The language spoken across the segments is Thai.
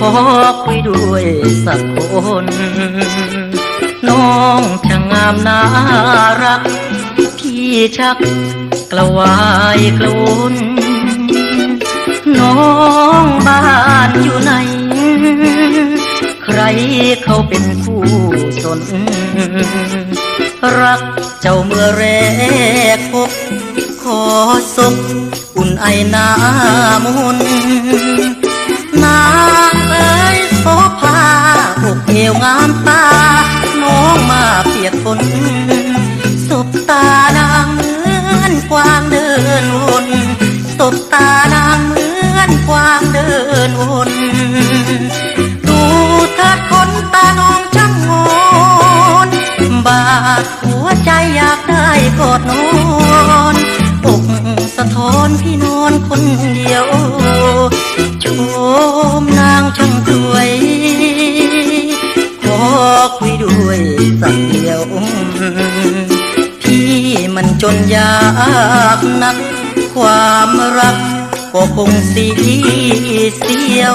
ขอคุยด้วยสักคน น้องช่างงามน่ารัก พี่ชักกระวายกลุนน้องบ้านอยู่ไหน ใครเขาเป็นผู้สน รักเจ้าเมื่อแรกพบ ขอศพอุ่นไอน้ามุนน้า บตานางเหมือนกวางเดินวนสบตานางเหมือนกวางเดินวนดูเธอคนตาน้องช่างงอนบาดหัวใจอยากได้กอดนอนอกสะท้อนพี่นอนคนเดียวชมนางช่างสวยขอคุยด้วยสักเดียว มันจนยากนัก ความรักก็คงสีเสียว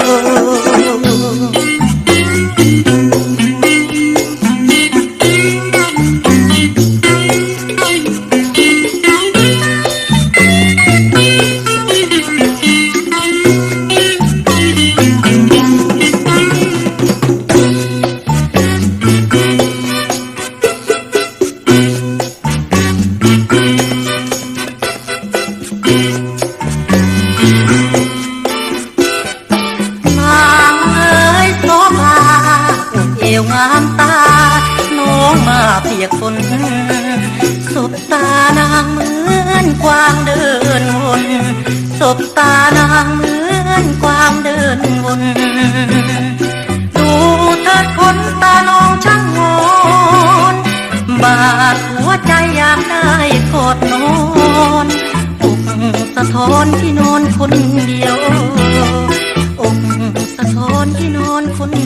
วงามตา น้องมาเปียกฝนสบตานางเหมือนกวางเดินวนสบตานางเหมือนกวางเดินวนดูเธอคนตาน้องช่างงอนบาดหัวใจอยากได้กอดนอนอกสะท้อนที่นอนคนเดียวอกสะท้อนที่นอนคนเดียว